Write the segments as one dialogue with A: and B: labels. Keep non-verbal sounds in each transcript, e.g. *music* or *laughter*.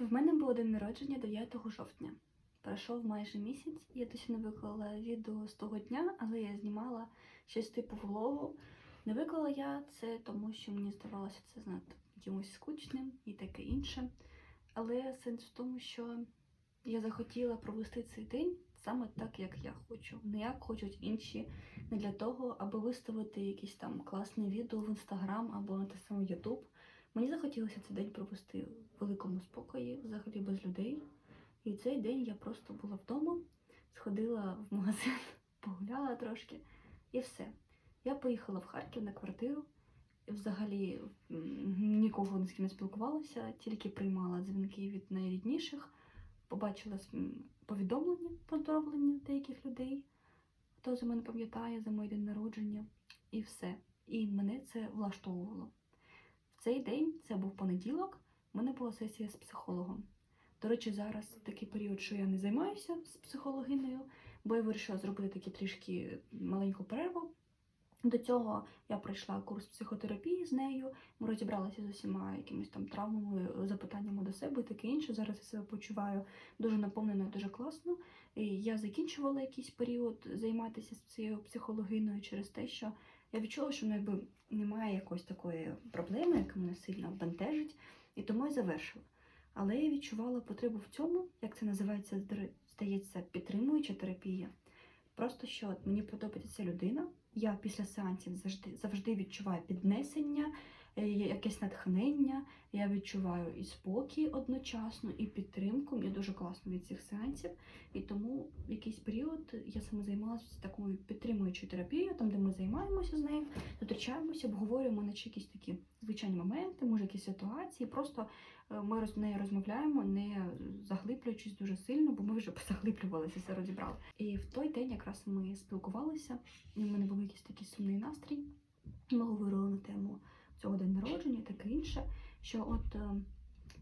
A: В мене було день народження 9 жовтня. Пройшов майже місяць, я досі не виклала відео з того дня, але я знімала щось типу влогу. Не виклала я це, тому що мені здавалося це знати якимось скучним і таке інше. Але сенс в тому, що я захотіла провести цей день саме так, як я хочу, не як хочуть інші, не для того, аби виставити якісь там класне відео в інстаграм або на те саме Ютуб. Мені захотілося цей день провести в великому спокої, взагалі без людей. І цей день я просто була вдома, сходила в магазин, *laughs* погуляла трошки і все. Я поїхала в Харків на квартиру. Взагалі нікого ні з ким не спілкувалася, тільки приймала дзвінки від найрідніших, побачила повідомлення, поздоровлення деяких людей, хто за мене пам'ятає за мій день народження, і все. І мене це влаштовувало. Цей день, це був понеділок, в мене була сесія з психологом. До речі, зараз такий період, що я не займаюся з психологинею, бо я вирішила зробити такі трішки маленьку перерву. До цього я пройшла курс психотерапії з нею. Ми розібралися з усіма якимись там травмами, запитаннями до себе таке інше. Зараз я себе почуваю дуже наповнено, і дуже класно. І я закінчувала якийсь період займатися з цією психологиною через те, що я відчула, що ну, якби немає якоїсь такої проблеми, яка мене сильно бентежить, і тому я завершила. Але я відчувала потребу в цьому, як це називається, здається, підтримуюча терапія. Просто що мені подобається ця людина. Я після сеансів завжди, завжди відчуваю піднесення, якесь натхнення. Я відчуваю і спокій одночасно, і підтримку. Мені дуже класно від цих сеансів. І тому в якийсь період я саме займалася такою підтримуючою терапією, там де ми займаємося з нею, зустрічаємося, обговорюємо наче якісь такі звичайні моменти, може якісь ситуації. Просто е, ми з нею розмовляємо, не заглиблюючись дуже сильно, бо ми вже *laughs* позаглиблювалися, все розібрали. І в той день якраз ми спілкувалися, і в мене був якийсь такий сумний настрій. Ми говорили на тему цього день народження і таке інше. Що от, е,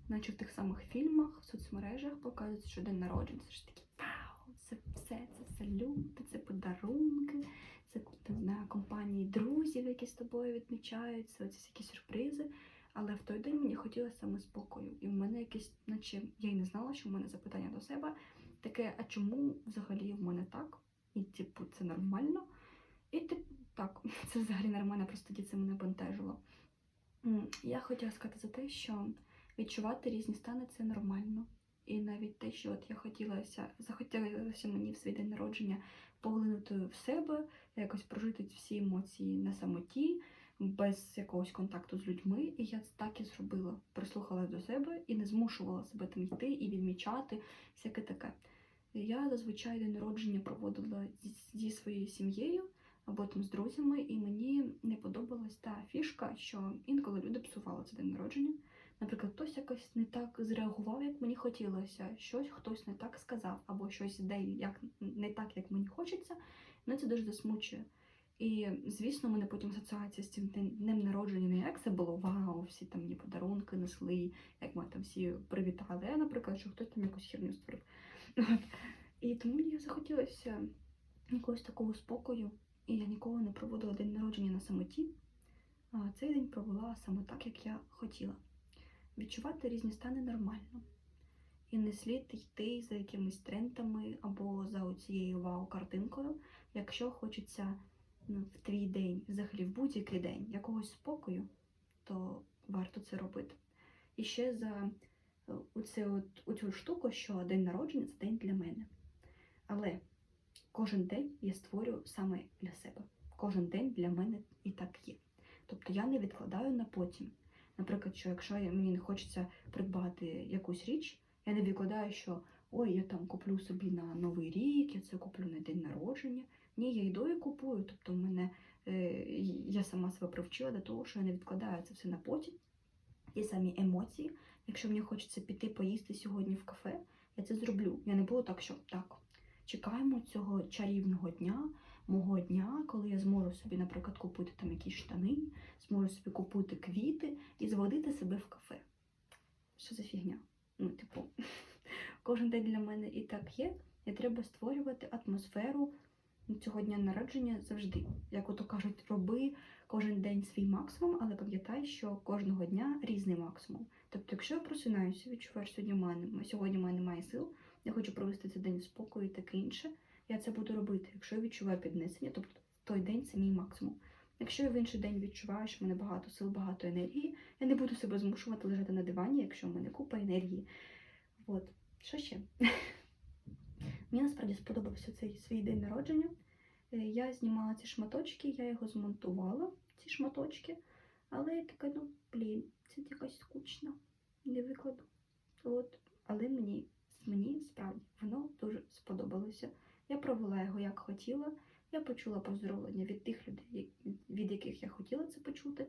A: наче в тих самих фільмах, в соцмережах показується, що день народження це ж такі вау, це все, це салюти, це подарунки, це знаю, компанії друзів, які з тобою відмічаються, оці всякі сюрпризи. Але в той день мені хотілося саме спокою. І в мене якесь, наче я й не знала, що в мене запитання до себе таке, а чому взагалі в мене так? І типу, це нормально. І типу, так, *laughs* це взагалі нормально, просто тоді це мене бентежило. Я хотіла сказати за те, що відчувати різні стани це нормально. І навіть те, що от я хотілося, захотілося мені в свій день народження поглинути в себе, якось прожити всі емоції на самоті, без якогось контакту з людьми. І я так і зробила. Прислухалась до себе і не змушувала себе там йти і відмічати всяке таке. Я зазвичай день народження проводила зі своєю сім'єю або там з друзями, і мені не подобалась та фішка, що інколи люди псували це день народження. Наприклад, хтось якось не так зреагував, як мені хотілося, щось хтось не так сказав, або щось іде як не так, як мені хочеться. Мене це дуже засмучує. І, звісно, мене потім асоціація з цим днем- народження не як це було вау, всі там мені подарунки несли, як ми там всі привітали. А, наприклад, що хтось там якусь херню створив. *laughs* І тому мені захотілося якогось такого спокою. І я ніколи не проводила день народження на самоті. Цей день провела саме так, як я хотіла. Відчувати різні стани нормально. І не слід йти за якимись трендами або за цією вау-картинкою, якщо хочеться в твій день, взагалі в будь-який день, якогось спокою, то варто це робити. І ще за е, оце от, оцю штуку, що день народження це день для мене. Але кожен день я створю саме для себе. Кожен день для мене і так є. Тобто я не відкладаю на потім. Наприклад, що якщо мені не хочеться придбати якусь річ, я не відкладаю, що ой, я там куплю собі на Новий рік, я це куплю на день народження. Ні, я йду і купую. Тобто, мене е, я сама себе привчила до того, що я не відкладаю це все на потім. Ті самі емоції. Якщо мені хочеться піти поїсти сьогодні в кафе, я це зроблю. Я не буду так, що так. Чекаємо цього чарівного дня, мого дня, коли я зможу собі, наприклад, купити там якісь штани, зможу собі купити квіти і зводити себе в кафе. Що за фігня? Ну, типу, *laughs* кожен день для мене і так є, і треба створювати атмосферу цього дня народження завжди. Як ото кажуть, роби кожен день свій максимум, але пам'ятай, що кожного дня різний максимум. Тобто, якщо я просинаюся, відчуваю, що сьогодні в мене немає сил, я хочу провести цей день в спокою і таке інше. Я це буду робити. Якщо я відчуваю піднесення, тобто в той день це мій максимум. Якщо я в інший день відчуваю, що в мене багато сил, багато енергії, я не буду себе змушувати лежати на дивані, якщо в мене купа енергії. От, що ще? *laughs* Мені насправді сподобався цей свій день народження. Е, Я знімала ці шматочки, я його змонтувала, ці шматочки, але я така, ну, блін, це якось скучно, не викладу. От, але мені, мені справді воно дуже сподобалося. Я провела його як хотіла. Я почула поздоровлення від тих людей, від яких я хотіла це почути.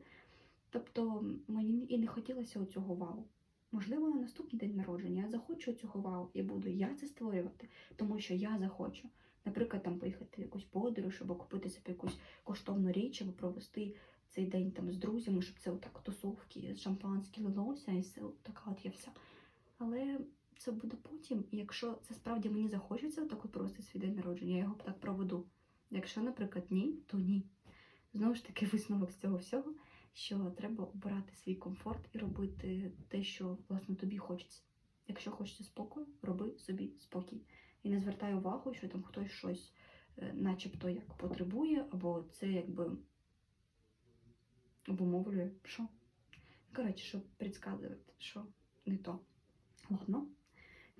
A: Тобто мені і не хотілося цього вау. Можливо, на наступний день народження я захочу цього вау і буду я це створювати, тому що я захочу. Наприклад, там поїхати в якусь подорож, або купити собі якусь коштовну річ, або провести цей день там з друзями, щоб це отак тусовки, шампанське лилося, і все така от я вся. Але це буде потім, і якщо це справді мені захочеться отак от провести свій день народження, я його так проведу. Якщо, наприклад, ні, то ні. Знову ж таки, *laughs* висновок з цього всього, що треба обирати свій комфорт і робити те, що власне тобі хочеться. Якщо хочеться спокою, роби собі спокій. І не звертай увагу, що там хтось щось, е, начебто, як потребує, або це якби обумовлює, що. Коротше, щоб предсказувати, що не то. Ладно.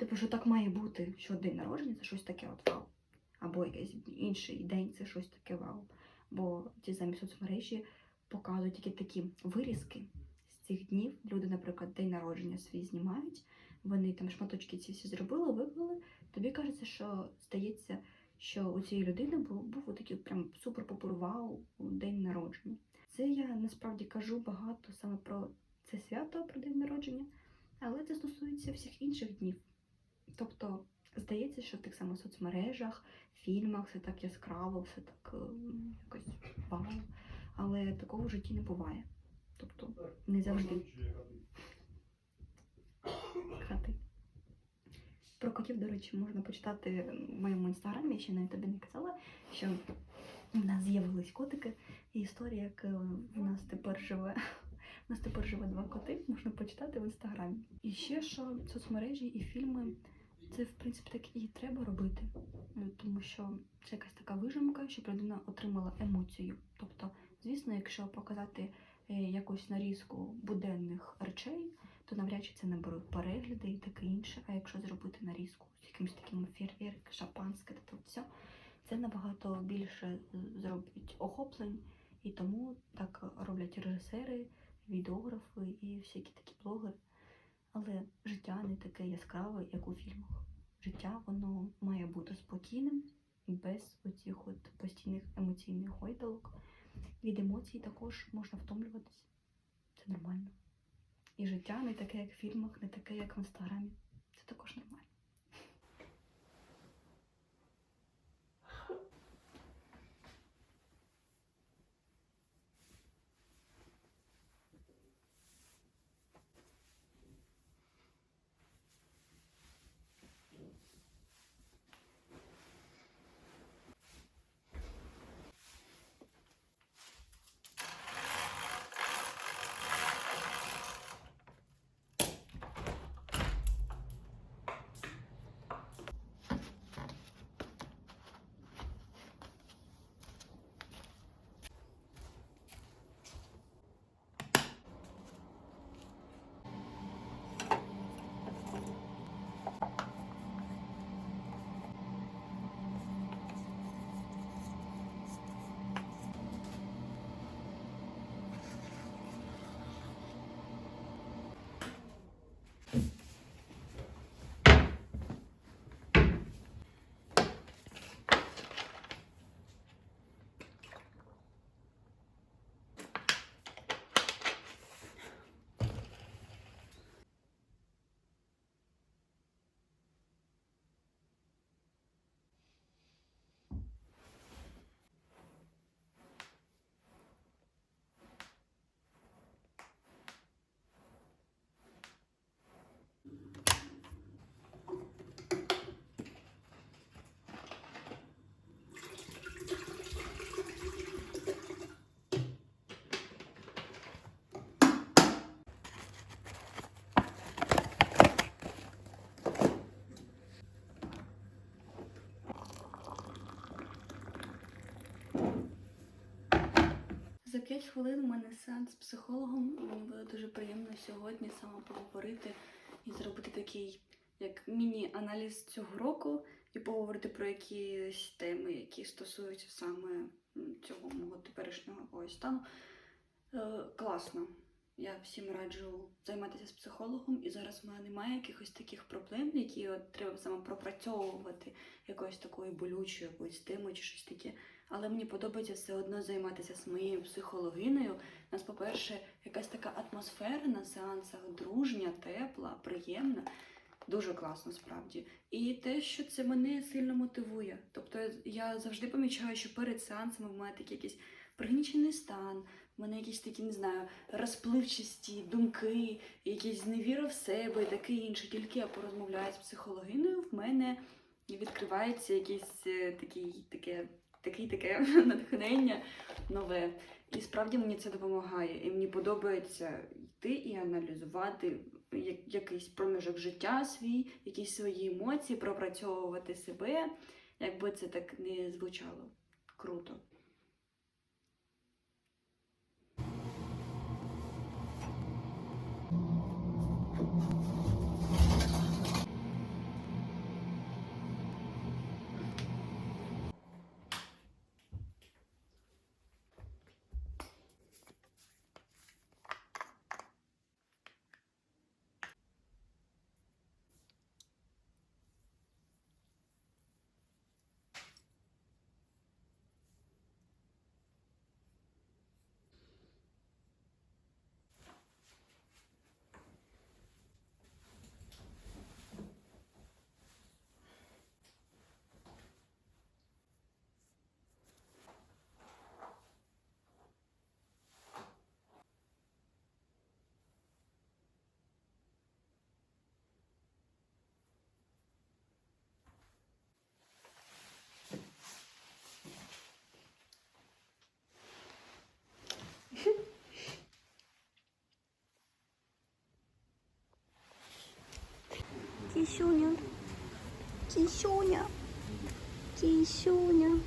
A: Типу, що так має бути, що день народження це щось таке от вау або якийсь інший день це щось таке вау. Бо ті самі соцмережі показують тільки такі вирізки з цих днів. Люди, наприклад, день народження свій знімають, вони там шматочки ці всі зробили, виклали. Тобі кажеться, що здається, що у цієї людини був, був такий прям супер-попур вау день народження. Це я насправді кажу багато саме про це свято, про день народження, але це стосується всіх інших днів. Тобто Здається, що в тих самих соцмережах, фільмах все так яскраво, все так е, якось вау. Але такого в житті не буває. Тобто не завжди. Хати. Про котів, до речі, можна почитати в моєму інстаграмі, я ще навіть тобі не казала, що в нас з'явились котики, і історія, як е, в нас тепер живе. У нас тепер живе два коти, можна почитати в інстаграмі. І ще що соцмережі і фільми це, в принципі, так і треба робити, е, тому що це якась така вижимка, щоб людина отримала емоцію. Тобто, звісно, якщо показати е, якусь нарізку буденних речей, то навряд чи це наберуть перегляди і таке інше. А якщо зробити нарізку з якимось таким фейерверк, шампанське, то все, це набагато більше е, зробить охоплень, і тому так роблять режисери, відеографи і всякі такі блогери. Але життя не таке яскраве, як у фільмах. Життя воно має бути спокійним і без оцих от постійних емоційних гойдалок. Від емоцій також можна втомлюватися. Це нормально. І життя не таке, як в фільмах, не таке, як в інстаграмі. Це також нормально. За 5 хвилин у мене сеанс з психологом. Мені було дуже приємно сьогодні саме поговорити і зробити такий як міні-аналіз цього року і поговорити про якісь теми, які стосуються саме цього мого теперішнього ось стану. Е, класно. Я всім раджу займатися з психологом, і зараз в мене немає якихось таких проблем, які от треба саме пропрацьовувати якоюсь такою болючою якоюсь темою чи щось таке. Але мені подобається все одно займатися з моєю психологинею. У нас, по-перше, якась така атмосфера на сеансах дружня, тепла, приємна. Дуже класно справді. І те, що це мене сильно мотивує. Тобто я завжди помічаю, що перед сеансами в мене такий якийсь пригнічений стан, в мене якісь такі, не знаю, розпливчасті думки, якісь зневіра в себе і таке інше. Тільки я порозмовляю з психологиною, в мене відкривається якесь е, таке, такий, таке *laughs* натхнення нове. І справді мені це допомагає. І мені подобається йти і аналізувати якийсь проміжок життя свій, якісь свої емоції, пропрацьовувати себе, якби це так не звучало. Круто.
B: 金修娘，金修娘，金修娘。